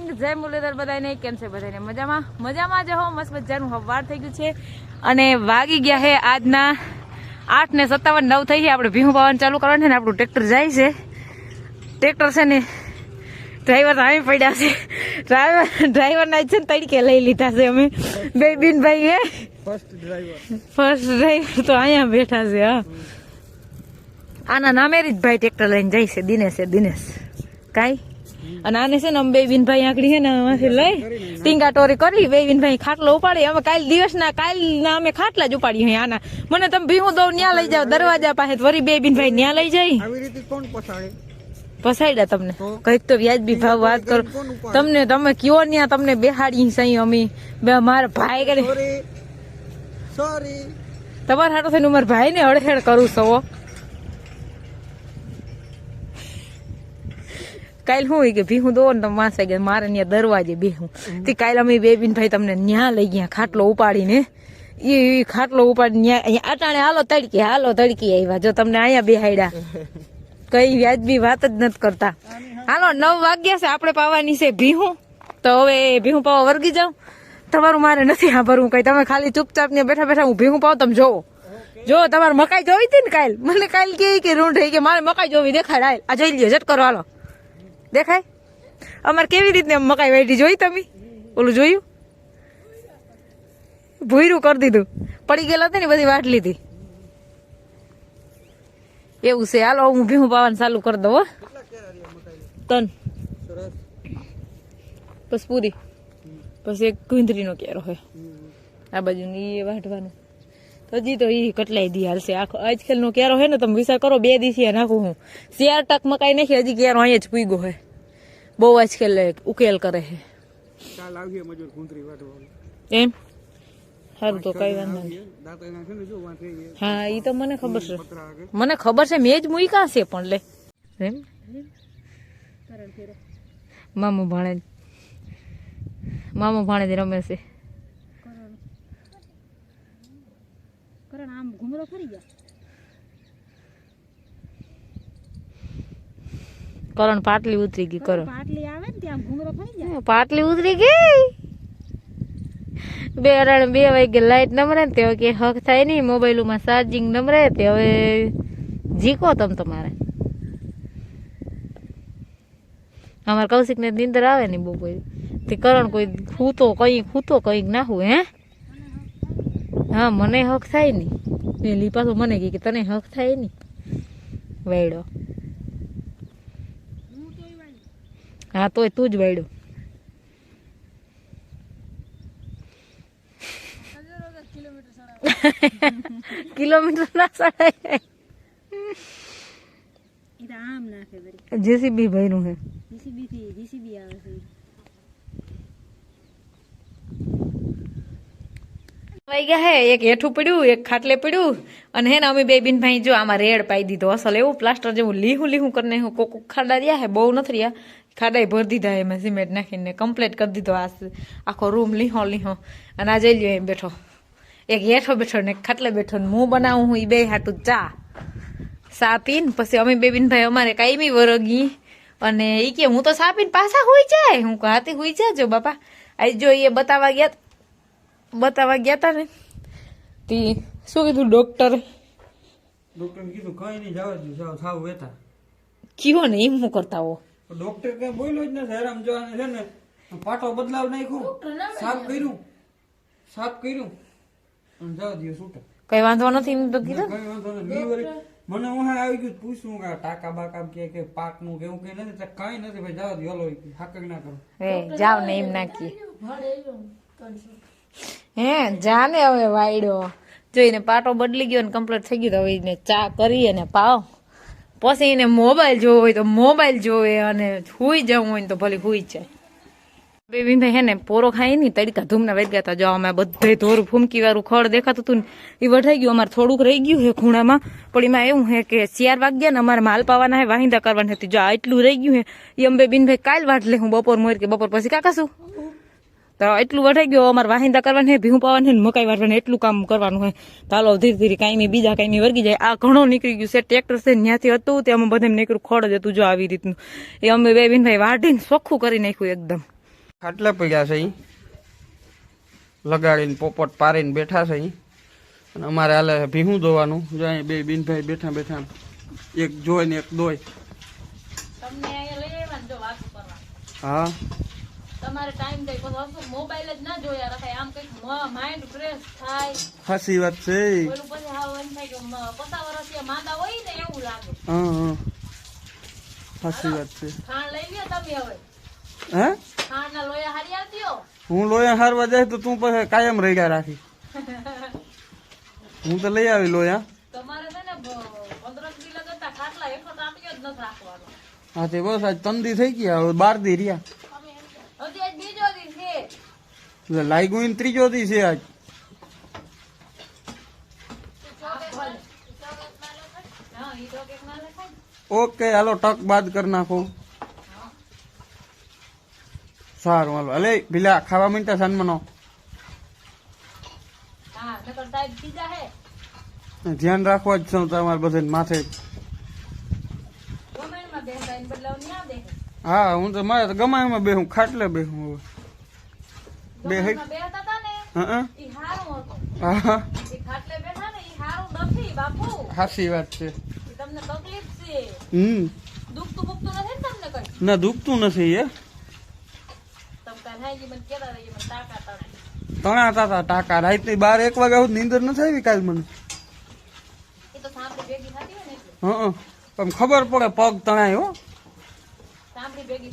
Morning જય મુરલીધર બધાને કેમ છે બધાને મજામાં? મજામાં જ હો. મસ્ત મજાનું હવાર થઈ ગયું છે. અને વાગી ગયા છે આજના આઠ ને સત્તાવન નવ થઈ ગયા. આપણે ભીહું પાવાનું ચાલુ કરવાનું છે ને આપણું ટ્રેક્ટર જાય છે. ટ્રેક્ટર છે ને ડ્રાઈવર અહીં પડ્યા છે. ડ્રાઈવર ડ્રાઈવરના છે ને તડકે લઈ લીધા છે અમે. બે બિનભાઈ હે. ફર્સ્ટ ડ્રાઈવર ફર્સ્ટ ડ્રાઈવર તો અહીંયા બેઠા છે હા. આના નામે જ ભાઈ ટ્રેક્ટર લઈને જાય છે દિનેશ છે દિનેશ. કાંઈ? અને આને છે ને અમે બે બિનભાઈ આંકડી છે ને આમાંથી લઈ ટીંગા ટોરી કરી બે બિનભાઈ ખાટલો ઉપાડી. અમે કાલ દિવસના કાલના અમે ખાટલા જ ઉપાડી હોય આના. મને તમે ભીહું દઉં ન્યા લઈ જાવ દરવાજા પાસે વરી વળી બે બિનભાઈ ન્યા લઈ જાય. આવી રીતે કોણ પછાડે? પસાડ્યા તમને? કંઈક તો વ્યાજબી ભાવ વાત કરો. તમને તમે કયો ન્યા તમને બેહાડી સહી અમી. બે મારા ભાઈ કરે. સોરી સોરી તમારા હાટો થઈને મારા ભાઈ ને અડહેડ કરું છો કાલ હોય કે ભીહું દો ને તમે માસે ગયા મારે ત્યાં દરવાજે બેહું. તે કાલ અમે બે બિન ભાઈ તમને ન્યા લઈ ગયા, ખાટલો ઉપાડીને. એ ખાટલો ઉપાડી ન્યા અટાણે હાલો તડકી હાલો તડકી આવ્યા જો તમને અહીંયા બેહાડ્યા કઈ વ્યાજબી વાત જ નથી કરતા. હાલો, નવ વાગ્યા છે, આપણે પાવાની છે ભીહું. તો હવે ભીહું પાવા વર્ગી જાઉં. તમારું મારે નથી સાંભળવું કઈ. તમે ખાલી ચૂપચાપ ને બેઠા બેઠા હું ભીહું પાવ તમે જોવો. જો, તમારે મકાઈ જોવી હતી ને કાલ? મને કાલ કે કે રૂંઢ કે મારે મકાઈ જોવી દેખાડ, હાલ. આ જોઈ લ્યો જટ કરો, હાલો. દેખાય? અમારે કેવી રીતે મકાઈ વાઢી જોઈ તમે? ઓલું જોયું? ભૂયરું કરી દીધું. પડી ગયેલા હતા ને બધી વાટ લીધી. એવું છે. હાલો, હું ભીહું પાવાનું ચાલુ કરી દઉં તન. પછી પૂરી. પછી એક ગુંદરીનો કેરો હોય આ બાજુની એ વાઢવાનું. તો હજી તો એ કટલાઈ દી હાલશે. આખો આજકાલનો કેરો હે ને તમે વિચાર કરો બે દિવસથી નાખું હું. શિયાર ટક મકાઈ નાખી હજી કેરો અહીંયા જ પૂગો હે. બહુ આજકાલ ઉકેલ કરે છે વાટવા એમ? સારું તો કઈ વાંધો નહીં. હા એ તો મને ખબર છે. મને ખબર છે મેં જ મૂક્યા છે પણ લે. એમ? મામો ભાણે મામો ભાણે રમે છે. કરણ આમ ઘૂમરો ફરી ગયા. કરણ પાટલી ઉતરી ગઈ કરણ પાટલી આવે ને ત્યાં ઘૂમરો ફરી ગયા. પાટલી ઉતરી ગઈ? બે અરણ બે વાગે લાઈટ નમરે ને તે કે હક થાય નહીં મોબાઈલમાં ચાર્જિંગ નમરે તે હવે જીકો તમ તમારે. અમારે કૌશિક ને નીંદર આવે ને બહુ કોઈ તે કરણ કોઈ ખૂતો કઈ ખૂતો કંઈક નાખું હે? હા મને હક થાય નહીં પેલી પાછું મને કહે કે તને હક થાય ને. વાયડો હા તોય તું જ વાયડો કિલોમીટર ના સડાય તો જેસીબી ભાઈ નું હે. જીસીબી થી જીસીબી આવે છે. વાગ્યા હે, એક હેઠું પડ્યું, એક ખાટલે પડ્યું, અને હે ને અમે બે બિન ભાઈ જો આમાં રેડ પાઈ દીધો. અસલ એવું પ્લાસ્ટર જેવું લીહું લીહું કરીને હું કોક ખાડા રહ્યા હે, બહુ નથી રહ્યા. ખાડા ભરી દીધા એમાં સિમેન્ટ નાખીને કમ્પ્લીટ કરી દીધો આ આખો રૂમ લીહો લીહો. અને આ જઈ લ્યો એમ બેઠો. એક હેઠો બેઠો ને ખાટલે બેઠો ને હું બનાવું હું એ બે હાટું ચા. સા પીને, પછી અમે બે બિન ભાઈ અમારે કાયમી વરગી. અને એ કે હું તો સા પીને પાછા હોઈ જાય. હું હાથી હોઈ જાજો બાપા. આજ જો એ બતાવવા ગયા બતાવવા ગયા હતા ને? તે શું કીધું ડોક્ટર ડોક્ટર કીધું કઈ નહીં જવા દઉં સાવ સાવ વેતા. કીધો ને એમ હું કરતા હો? ડોક્ટર કઈ બોલ્યો જ નથી હેરામ જવાનું છે ને પાટો બદલાવ નાખ્યું. સાફ કર્યું. સાફ કર્યું. અને જવા દઉં છૂટે કઈ વાંધો નથી એમ તો કીધું? કઈ વાંધો નહીં વી મને હું હા આવી ગયું પૂછું કે આ ટાકા બાકા કે કે પાકનું કે એવું કઈ નથી. તો કઈ નથી ભાઈ જવા દો હલો હાકક ના કરો. જાવ ને એમ નાખીએ. હે, જાને હવે વાયડો. જોઈને પાટો બદલી ગયો ને કમ્પ્લીટ થઈ ગયો તો હવે એને ચા કરી અને પાવ. પછી એને મોબાઈલ જોવો હોય તો મોબાઈલ જોવે અને હુઈ જવું હોય તો ભલે હુઈ જાય. બેબીનભાઈ હે ને, પોરો ખાઈ નહીં, તડકા ધૂમના વહી ગયા હતા. જો અમે બધે ધોર ફૂમકી વાળું ખડ દેખાતું હતું ને, એ વઢાઈ ગયું. અમારે થોડુંક રહી ગયું હે ખૂણામાં, પણ એમાં એવું હે કે ચાર વાગ્યા ને અમારે માલ પાવાના હે, વાહિંદા કરવાની હતી જો આ એટલું રહી ગયું હે એ અંબે બીનભાઈ કાલ વાટ લે, હું બપોર મોર કે બપોર પછી કાકા શું? તો એટલું વઢાઈ ગયું અમારે વાહિંદા કરવાની હે ભીહું પાવાની ને મકાઈ વાટવાનું એટલું કામ કરવાનું હોય. તો હાલો ધીરે ધીરે કાંઈ બીજા કાંઈ વર્ગી જાય. આ ઘણો નીકળી ગયું છે ટ્રેક્ટર છે ત્યાંથી હતું તે અમે બધે નીકળ્યું ખોડ જ હતું જો આવી રીતનું. એ અમે બે બિનભાઈ વાઢીને ચોખ્ખું કરી નાખ્યું એકદમ. ખાટલા પડ્યા છે અહીં લગાડીને પોપટ પારીને બેઠા છે અહીં અને અમારે હાલે છે ભીહું ધોવાનું. જો અહીં બે બિનભાઈ બેઠા બેઠા એક જોઈ ને એક દોય હા. તમારે ટાઈમ પછી મોબાઈલ જ ના જોયા રખાય આમ કંઈક માઇન્ડ ફ્રેશ થાય. સાચી વાત છે ઓલું પછી હાવ એમ થાય કે પચાસ વર્ષથી માંદા હોય ને એવું લાગે. હા હા. સાચી વાત છે. ખાણ લઈ લ્યો તમે હવે. હે? ખાણ ના લોયા હારી આવજો હું લોયા હારવા જાય તો તું પછી કાયમ રેડ્યા રાખી. હું તો લઈ આવી લોયા. તમારે છે ને પંદર દી લગતા ખાટલા એકસો ટાંટ્યો જ નથી રાખવાનો. હા તે બસ આજ તંદી થઈ ગયા હવે બાર દી રહ્યા હજી આજ બીજો દી છે એટલે લાગ્યું ઈને ત્રીજો દી છે આજ. ઓકે હાલો ટક બાદ કરી નાખો. સારું હાલો. અલે ભીલા ખાવા માંડતા સાનમાનો ધ્યાન રાખવા જ છું તમારે બધે માથે. હા હું તો મારે ગમાયમાં બેહું ખાટલે બેહું હવે. બે હે ગમેણમાં બેસતા હતા ને હા ઈ હારું હતું. હા ઈ ખાટલે બેઠા ને ઈ હારું નથી બાપુ. સાચી વાત છે. હમ. ને દુખતું નથી એ તમે હતા તણા તાતા ટાકા રાતની બાર એક વાગ્યા સુધી નીંદર નથી આવી કાલ મને? હા પણ ખબર પડે પગ તણાય હો. સાંભળી ભેગી